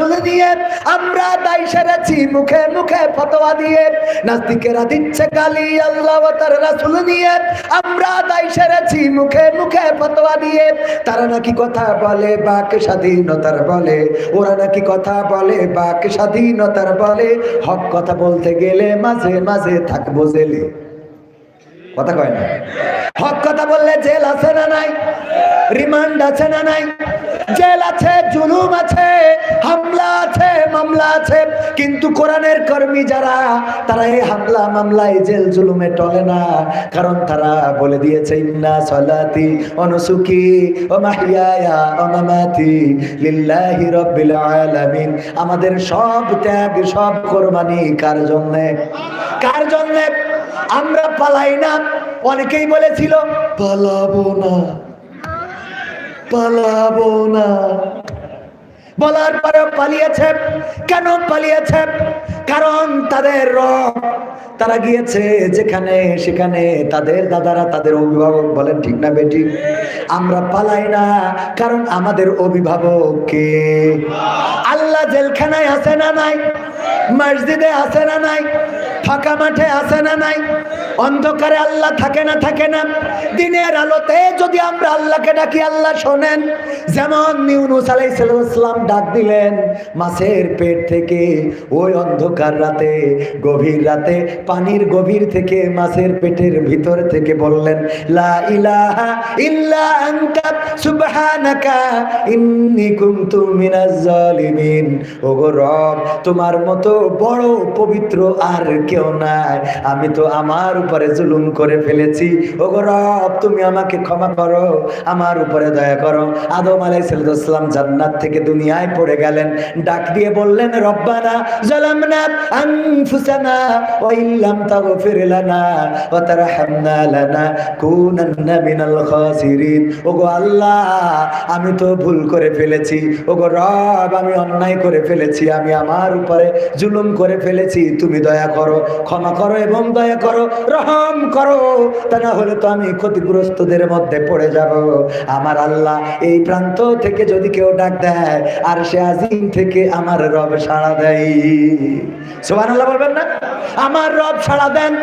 রাসূল নিয়ে আমরা দায় সেরেছি, মুখে মুখে ফতোয়া দিয়ে। নাস্তিকেরা দিচ্ছে গালি আল্লাহ তার রাসূল নিয়ে। আমরা দায় সেরেছি, মুখে মুখে ফতোয়া দিয়ে। তারা নাকি কথা বলে বাক স্বাধীনতার বলে। ওরা নাকি কথা বলে বাক স্বাধীনতার বলে। হক কথা বলতে গেলে মাঝে মাঝে থাকব জেলে। কথা কয় না? হক কথা বললে জেল আছে না নাই? রিমান্ড আছে না নাই? জেল আছে, জুলুম আছে, হামলা আছে, মামলা আছে। কিন্তু কোরআনের কর্মী যারা, তারা এই হামলা, মামলায় জেল, জুলুমে টলে না। কারণ তারা বলে দিয়েছে, ইন্না সলাতি অনুসুকি ও মাহিয়ায়া ও মামাতি লিল্লাহি রাব্বিল আলামিন। আমাদের সব ত্যাগ, সব কোরবানি কার জন্য? কার জন্য? আমরা পালাই না। অনেকেই বলেছিল, পালাবো না। পালাবো না। বলার পরে পালিয়েছে। কেন পালিয়েছে? কারণ তাদের রব তারা গিয়েছে যেখানে, সেখানে তাদের দাদারা, তাদের অভিভাবক বলেন, ঠিক না বেটি? আমরা পালাই না, কারণ আমাদের অভিভাবক কে? আল্লাহ জেলখানায় আছে না নাই? মসজিদে আছে না নাই? ফাঁকা মাঠে আছে না নাই? অন্ধকারে আল্লাহ থাকে না থাকে না। দিনের আলোতে যদি আমরা আল্লাহকে ডাকি, আল্লাহ শোনেন। যেমন নিউনুস আলাইসালাম ডাক দিলেন, মাছের পেট থেকে, ওই অন্ধকার রাতে, গভীর রাতে, পানির গভীর থেকে, মাছের পেটের ভিতর থেকে বললেন, লা ইলাহা ইল্লা আনতা, সুবহানাকা, ইন্নী কুনতু মিনাজ জালিমিন ওগো রব, তোমার মতো বড় পবিত্র আর কেউ নাই। আমি তো আমার উপরে জুলুম করে ফেলেছি। ওগো রব, তুমি আমাকে ক্ষমা করো, আমার উপরে দয়া করো। আদম আলাইসালাম জান্নাত থেকে দুনিয়ায় পড়ে গেলেন। ডাক দিয়ে বললেন, রব্বানা আনফুসানা কুনান্না মিনাল খাসিরিন। আল্লাহ, আমি তো ভুল করে ফেলেছি। রব, আমি অন্যায় করে ফেলেছি। আমি আমার উপরে জুলুম করে ফেলেছি, তুমি দয়া করো, ক্ষমা করো এবং দয়া করো, রহম করো। তা না হলে তো আমি ক্ষতিগ্রস্তদের মধ্যে পড়ে যাব। আমার আল্লাহ এই প্রান্ত থেকে যদি কেউ ডাক দেয়, আর সে আজিম থেকে আমার রব সাড়া দেয়। সোহান আল্লাহ বলবেন না? আমার রব সাড়া দেন।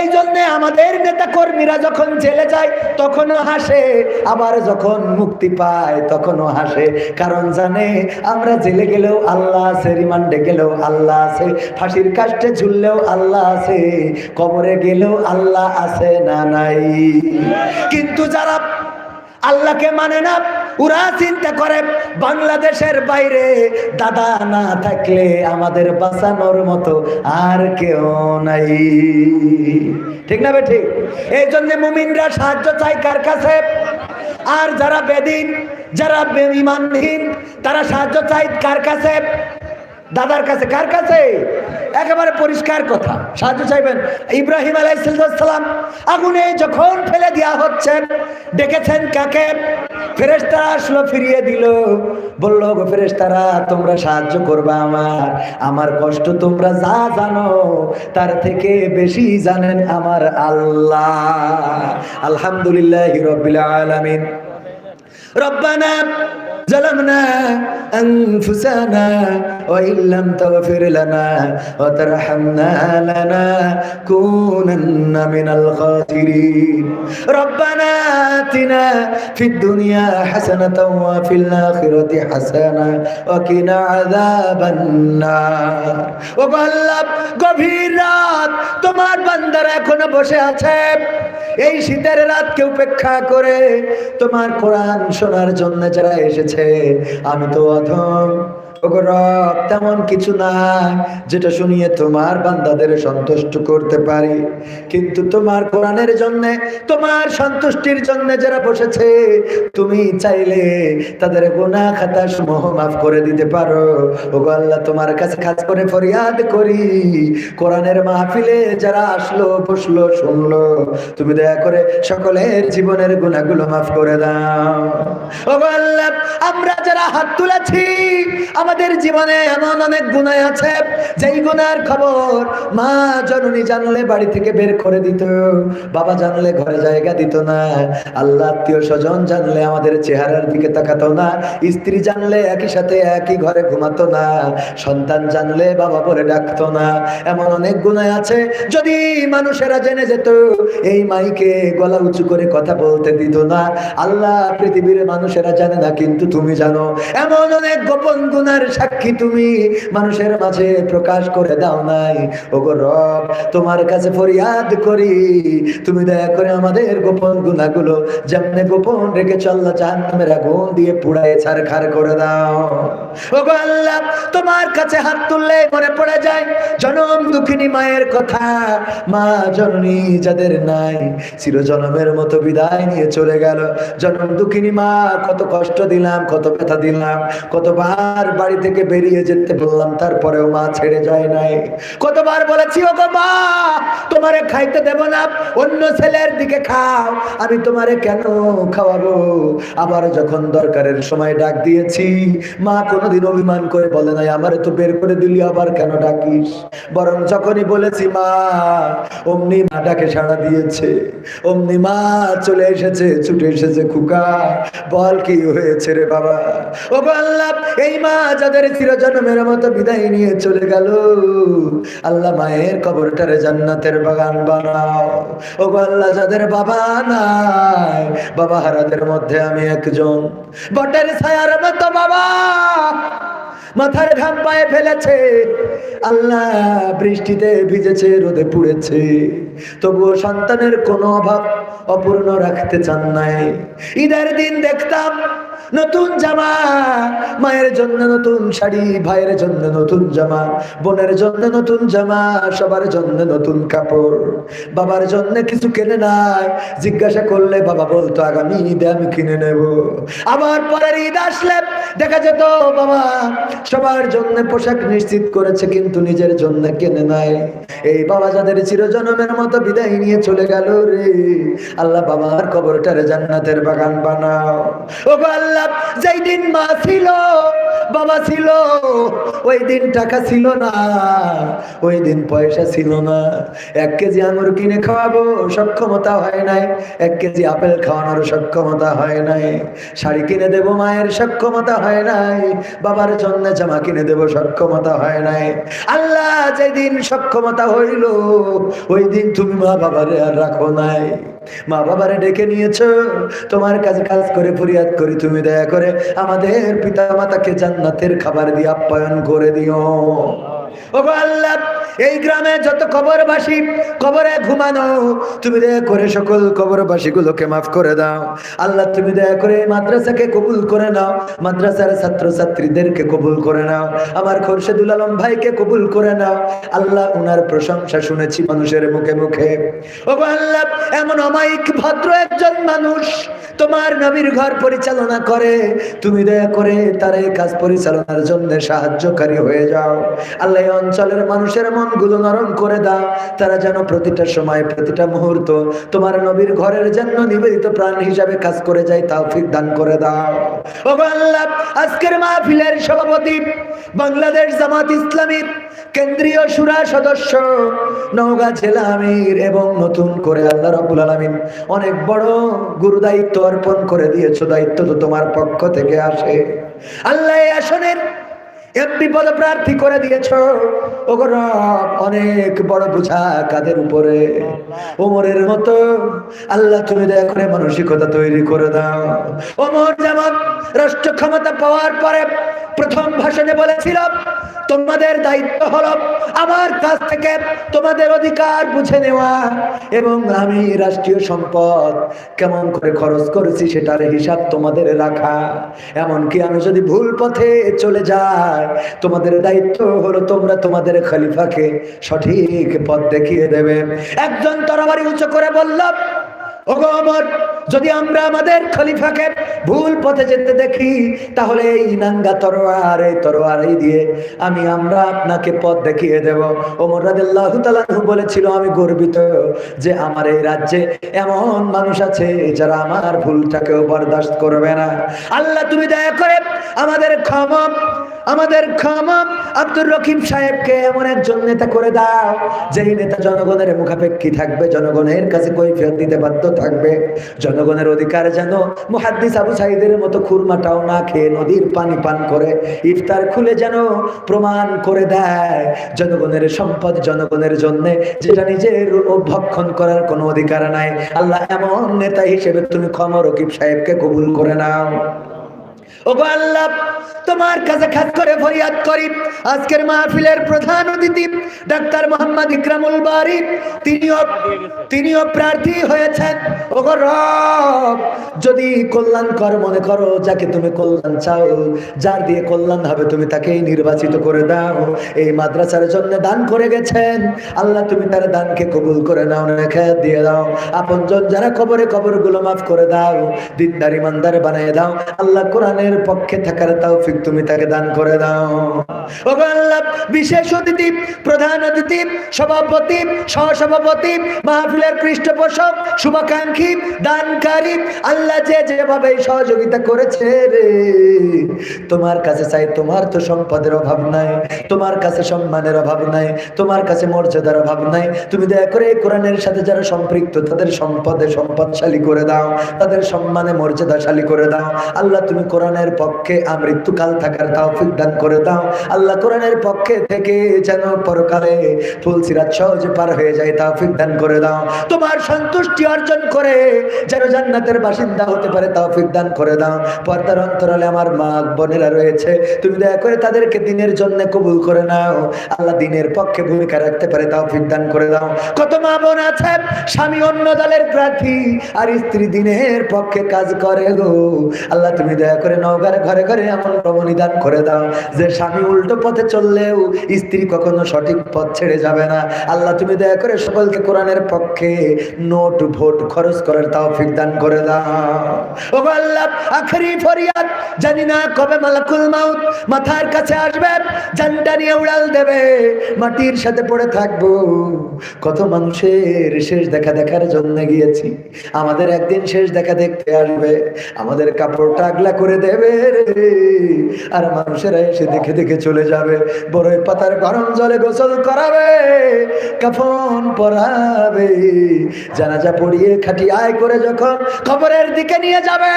এই জন্যে আমাদের নেতা কর্মীরা যখন জেলে যায়, তখনও হাসে। আবার যখন মুক্তি পায়, তখনও হাসে। কারণ জানে, আমরা জেলে গেলেও আল্লাহ আছে রিমান্ডে গেলেও আল্লাহ আছে। ফাঁসির কাষ্টে ঝুললেও আল্লাহ আছে। কবরে গেলেও আল্লাহ আছে না নাই। কিন্তু যারা আল্লাহকে মানে না, ওরা চিন্তা করে, বাংলাদেশের বাইরে দাদা না থাকলে আমাদের বাঁচানোর মতো আর কেউ নাই। ঠিক না ঠিক? এই জন্য মুমিনরা সাহায্য চাই কার কাছে? আর যারা বেদিন, যারা ইমানহীন তারা সাহায্য চাই কার কাছে? দাদার কাছে, কার কাছে? একেবারে পরিষ্কার কথা। সাহায্য চাইবেন। ইব্রাহিম আলাইসালাম আগুনে যখন ফেলে দেওয়া হচ্ছে, ডেকেছেন কাকে? ফেরেস্তারা আসলো, ফিরিয়ে দিল। বলল গো ফেরেস্তারা তোমরা সাহায্য করবা আমার। আমার কষ্ট তোমরা যা জানো, তার থেকে বেশি জানেন আমার আল্লাহ। আলহামদুলিল্লাহ রবিল আলমিন। রব্বানা ظلمنا أنفسنا وإن لم تغفر لنا وترحمنا لنكونن من الخاسرين ربنا آتنا في الدنيا حسنة وفي الآخرة حسنة وقنا عذاب النار وقلب গভীর রাত তোমার বান্দারা এখনো বসে আছে এই শীতের রাতকে উপেক্ষা করে তোমার কোরআন শোনার জন্য যারা এসেছে আমি তো অধম। রব, তেমন কিছু না। যেটা শুনিয়ে তোমার বান্দাদের সন্তুষ্ট করতে পারি। কিন্তু তোমার কোরআনের জন্য, তোমার সন্তুষ্টির জন্য যারা বসেছে, তুমি চাইলে তাদের খাতা সমূহ মাফ করে দিতে পারো। ওগো আল্লাহ, তোমার কাছে করে ফরিয়াদ করি। কোরআনের মাহফিলে যারা আসলো, বসল, শুনলো, তুমি দয়া করে সকলের জীবনের গুণাগুলো মাফ করে দাও। ওগো আল্লাহ, আমরা যারা হাত তুলেছি তাদের জীবনে এমন অনেক গুণায় আছে, যেই গুণার খবর মা জননী জানলে বাড়ি থেকে বের করে দিত, বাবা জানলে ঘরে জায়গা দিত না, আল্লাহ আত্মীয় স্বজন জানলে আমাদের চেহারার দিকে তাকাতো না, স্ত্রী জানলে একই সাথে একই ঘরে ঘুমাতো না, সন্তান জানলে বাবা বলে ডাকতো না, এমন অনেক গুণায় আছে, যদি মানুষেরা জেনে যেত, এই মাইকে গলা উঁচু করে কথা বলতে দিত না, আল্লাহ পৃথিবীর মানুষেরা জানে না, কিন্তু তুমি জানো, এমন অনেক গোপন গুণার সাক্ষী তুমি মানুষের মাঝে প্রকাশ করে দাও নাই। ওগো রব, তোমার কাছে ফরিয়াদ করি। তুমি দয়া করে আমাদের গোপন গুণাগুলো যেমনে গোপন রেখে চল্লা জাহান্নামের আগুন দিয়ে পুড়ায় ছারখার করে দাও। ওগো আল্লাহ, তোমার কাছে হাত তুললে মনে পড়ে যায়, জনম দুঃখিনী মায়ের কথা। মা জননী যাদের নাই চিরজনমের মতো বিদায় নিয়ে চলে গেল। জনম দুঃখিনী মা, কত কষ্ট দিলাম, কত ব্যথা দিলাম, কতবার বাড়ি থেকে বেরিয়ে যেতে বললাম, তারপরেও মা ছেড়ে যায় নাই। কতবার বলেছি, ও মা, তোমারে খাইতে দেব না, অন্য ছেলের দিকে খাও। আমি তোমারে কেন খাওয়াবো? আবার যখন দরকারের সময় ডাক দিয়েছি, মা কোনোদিন অভিমান করে বলে নাই, আমারে তো বের করে দিলি, আবার কেন ডাকিস? বরং যখনই বলেছি, মা, অমনি মা ডাকে সাড়া দিয়েছে, অমনি মা চলে এসেছে, ছুটে এসেছে খুকা, বল কি হয়েছে রে বাবা? ও আল্লাহ, এই মা যাদের চিরজন্মের মতো বিদায় নিয়ে চলে গেল। আল্লাহ মায়ের কবরটারে জান্নাতের বাগান বানাও। ও আল্লাহ, যাদের বাবা নাই, বাবা হারাদের মধ্যে আমি একজন। বটের ছায়ার মতো বাবা মাথার ঘাম পায়ে ফেলেছে। আল্লাহ বৃষ্টিতে ভিজেছে, রোদে পুড়েছে। তবুও সন্তানের কোনো অভাব অপূর্ণ রাখতে চান নাই। ঈদের দিন দেখতাম নতুন জামা। মায়ের জন্য নতুন শাড়ি, ভাইয়ের জন্য নতুন জামা, বোনের জন্য নতুন জামা, সবার জন্য নতুন কাপড়। বাবার জন্য কিছু কেনে নাই। জিজ্ঞাসা করলে বাবা বলতো, আগামী ঈদে আমি কিনে নেব। আবার পরের ঈদ আসলে দেখা যেত, বাবা, সবার জন্য পোশাক নিশ্চিত করেছে, কিন্তু নিজের জন্য কেনে নাই। এই বাবা যাদের চিরজনমের মতো বিদায় নিয়ে চলে গেল রে। আল্লাহ বাবার কবরটারে জান্নাতের বাগান বানাও। ও গো আল্লাহ যেই দিন মা ছিল, বাবা ছিল, ওই দিন টাকা ছিল না, ওই দিন পয়সা ছিল না। এক কেজি আঙুর কিনে খাওয়াবো সক্ষমতা হয় নাই। এক কেজি আপেল খাওয়ানোর সক্ষমতা হয় নাই। শাড়ি কিনে দেবো, মায়ের সক্ষমতা হয় নাই। বাবার জন্য জামা কিনে দেবো সক্ষমতা হয় নাই। আল্লাহ যেদিন সক্ষমতা হইল, ওই দিন তুমি মা বাবারে আর রাখো নাই। মা বাবারে ডেকে নিয়েছ। তোমার কাজ কাজ করে ফরিয়াদ করি, তুমি দয়া করে আমাদের পিতা মাতাকে জান্নাতের খাবার দিয়ে আপ্যায়ন করে দিও। এই গ্রামে যত কবরবাসী, কবরে ঘুমানো, তুমি দয়া করে সকল কবরবাসী গুলোকে মাফ করে দাও। আল্লাহ, তুমি দয়া করে মাদ্রাসাকে কবুল করে নাও, মাদ্রাসার ছাত্র ছাত্রীদেরকে কবুল করে নাও, আমার খোরশেদুল আলম ভাইকে কবুল করে নাও। আল্লাহ, উনার প্রশংসা শুনেছি মানুষের মুখে মুখে। ওগো আল্লাহ, এমন অমায়িক, ভদ্র একজন মানুষ তোমার নবীর ঘর পরিচালনা করে, তুমি দয়া করে তার এই কাজ পরিচালনার জন্য সাহায্যকারী হয়ে যাও। আল্লাহ এই অঞ্চলের মানুষের মনগুলো নরম করে দাও। তারা যেন প্রতিটা সময় প্রতিটা মুহূর্ত তোমার নবীর ঘরের জন্য নিবেদিত প্রাণ হিসাবে কাজ করে যায় তাওফিক দান করে দাও। ও আল্লাহ, আজকের মাহফিলের সভাপতি, বাংলাদেশ জামাত ইসলামীর কেন্দ্রীয় সুরা সদস্য, নওগাঁ জেলা আমির এবং নতুন করে আল্লাহ রাব্বুল আলামিন অনেক বড় গুরু দায়িত্ব অর্পণ করে দিয়েছ, দায়িত্ব তো তোমার পক্ষ থেকে আসে। আল্লাহ আসনের পদ প্রার্থী করে দিয়েছ। ওগো অনেক বড় বোঝা কাদের উপরে। ওমরের মতো আল্লাহ তুমি দয়া করে মানসিকতা তৈরি করে দাও। ওমর যেমন রাষ্ট্র ক্ষমতা পাওয়ার পরে প্রথম ভাষণে বলেছিল, তোমাদের দায়িত্ব হলো আমার কাছ থেকে তোমাদের অধিকার বুঝে নেওয়া এবং আমি রাষ্ট্রীয় সম্পদ কেমন করে খরচ করেছি সেটার হিসাব তোমাদের রাখা। এমনকি আমি যদি ভুল পথে চলে যাই, তোমাদের দায়িত্ব হলো তোমরা তোমাদের খলিফাকে সঠিক পথ দেখিয়ে দেবে। একজন তরবারি উঁচু করে বললাম ওগো অমর যদি আমরা আমাদের খলিফাকে ভুল পথে যেতে দেখি, তাহলে এই নাঙ্গা তরোয়ার, এই তরোয়ার দিয়ে আমি আমরা আপনাকে পথ দেখিয়ে দেব। ওমর রাদিয়াল্লাহু তাআলা বলেছিল, আমি গর্বিত যে আমার এই রাজ্যে এমন মানুষ আছে যারা আমার ভুলটাকেও বরদাস্ত করবে না। আল্লাহ, তুমি দয়া করে আমাদের ক্ষমা আমাদের ক্ষমা আব্দুর রকিম সাহেবকে এমন একজন নেতা করে দাও, যেই নেতা জনগণের মুখাপেক্ষী থাকবে, জনগণের কাছে কৈফিয়ত দিতে বাধ্য থাকবে। জনগণের অধিকার যেন মুহাদ্দিস আবু সাইদের মতো খুরমাটাও না খেয়ে নদীর পানি পান করে, ইফতার খুলে যেন প্রমাণ করে দেয়। জনগণের সম্পদ জনগণের জন্য, যেটা নিজের ভক্ষণ করার কোনো অধিকার নাই। আল্লাহ এমন নেতা হিসেবে তুমি ক্ষমা রকিব সাহেবকে কবুল করে নাও। ওগো আল্লাহ, তোমার কাছে খাস করে ফরিয়াদ করি। আজকের মাহফিলের প্রধান অতিথি ডাক্তার মোহাম্মদ ইকরামুল বারি, তিনিও তিনিও প্রার্থী হয়েছেন। ওগো রব, যদি কল্যাণ কর মনে করো, যাকে তুমি কল্যাণ চাও, যার দিয়ে কল্যাণ হবে, তুমি তাকেই নির্বাচিত করে দাও। এই মাদ্রাসার জন্য দান করে গেছেন। আল্লাহ, তুমি তার দানকে কবুল করে নাও রেখে দিয়ে দাও। আপনজন যারা কবরে কবরগুলো মাফ করে দাও, দিনদার ইমানদার বানিয়ে দাও। আল্লাহ, কোরআনের পক্ষে থাকার তৌফিক তুমি তাকে দান করে দাও। বিশেষ অতিথি, প্রধান অতিথি, সভাপতি, সহসভাপতি, মাহফিলের পৃষ্ঠপোষক, শুভাকাঙ্ক্ষী, দানকারী, আল্লাহ যে যেভাবে সহযোগিতা করেছে রে। তোমার কাছে চাই, তোমার তো সম্পদের অভাব নাই, তোমার কাছে সম্মানের অভাব নাই, তোমার কাছে মর্যাদার অভাব নাই। তুমি দয়া করে কোরআনের সাথে যারা সম্পৃক্ত, তাদের সম্পদে সম্পদশালী করে দাও, তাদের সম্মানে মর্যাদাশালী করে দাও। আল্লাহ, তুমি কোরআনের পক্ষে আমৃত্যুকাল থাকার তৌফিক দান করে দাও। আল্লাহ কোরআনের পক্ষে থেকে যেন পরকালে ফুলসিরাত সহজে পার হয়ে যায়, তৌফিক দান করে দাও। তোমার সন্তুষ্টি অর্জন করে যেন জান্নাতের বাসিন্দা হতে পারে, তৌফিক দান করে দাও। পর্দার অন্তরালে আমার মা, বোনেরা রয়েছে। তুমি দয়া করে তাদেরকে দিনের জন্য কবুল করে নাও। আল্লাহ দিনের পক্ষে ভূমিকা রাখতে পারে, তৌফিক দান করে দাও। কত মা বোন আছে, স্বামী অন্য দলের প্রার্থী, আর স্ত্রী দিনের পক্ষে কাজ করে গো। আল্লাহ তুমি দয়া করে নওগার ঘরে ঘরে এমন প্রবণিদান করে দাও যে স্বামী উল্টো পথে চললেও স্ত্রী কখনো সঠিক পথ ছেড়ে যাবে না। আল্লাহ, তুমি দয়া করে সকলকে কোরআনের পক্ষে নোট, ভোট, খরচ করার তৌফিক দান করে দাও। ও আল্লাহ, আখরি ফরিয়াদ জানি না কবে মালাকুল মাউত মাথার কাছে আসবে, জানটা নিয়ে উড়াল দেবে, মাটির সাথে পড়ে থাকব। কত মানুষের শেষ দেখা দেখার জন্য গিয়েছি, আমাদের একদিন শেষ দেখা দেখতে আসবে, আমাদের কাপড় টাগলা করে দেবে রে। আর মানুষেরা এসে দেখে দেখে চলে যাবে। বড়ই পাতার গরম জলে গোসল করাবে, কাফন পরাবে। জানাজা পড়িয়ে খাটি আয় করে যখন খবরের দিকে নিয়ে যাবে,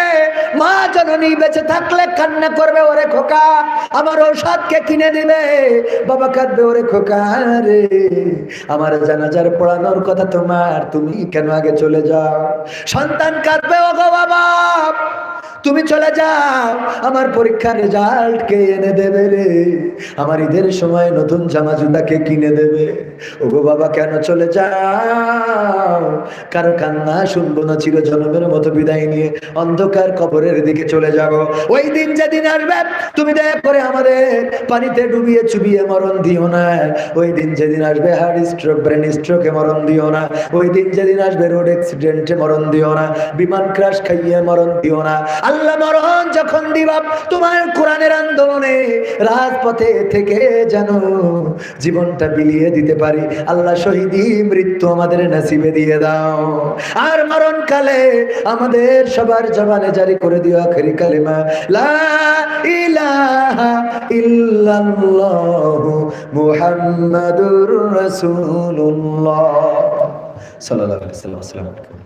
মা জননী বেঁচে থাকলে কান্না করবে, ওরে খোকা, আমার ঔষধকে কিনে দিবে। বাবা কাঁদবে, ওরে খোকা রে, আমার জানাজার পড়ানোর কথা তোমার, তুমি কেন আগে চলে যাও? সন্তান কাঁদবে ও গো বাবা তুমি চলে যাও, আমার পরীক্ষার রেজাল্ট কে এনে দেবে রে। আমার ঈদের সময় নতুন জামা জুতা কে কিনে দেবে। ও গো বাবা, কেন চলে যাও? কারও কান্না শুনব না চির জনমের মতো বিদায় নিয়ে অন্ধকার কবরের দিকে চলে যাব। ওই দিন যেদিন আসবে, তুমি দয়া করে আমাদের পানিতে ডুবিয়ে চুবিয়ে মরণ দিও না। ওই দিন যেদিন আসবে, হার্ট স্ট্রোক, ব্রেন স্ট্রোকে মরণ দিও না। ওই দিন যেদিন আসবে, রোড অ্যাক্সিডেন্টে মরণ দিও না। বিমান ক্রাশ খাইয়ে মরণ দিও না। আল্লাহ মরণ যখন দিবা তোমার কোরআনের আন্দোলনে রাজপথে থেকে যেন জীবনটা বিলিয়ে দিতে পারি। আল্লাহ শহীদি, মৃত্যু আমাদের নসিবে দিয়ে দাও। আর মরণকালে আমাদের সবার জবানে জারি করে দিও আখেরি কালিমা, লা ইলাহা ইল্লাল্লাহু মুহাম্মাদুর রাসূলুল্লাহ। সাল্লাল্লাহু আলাইহি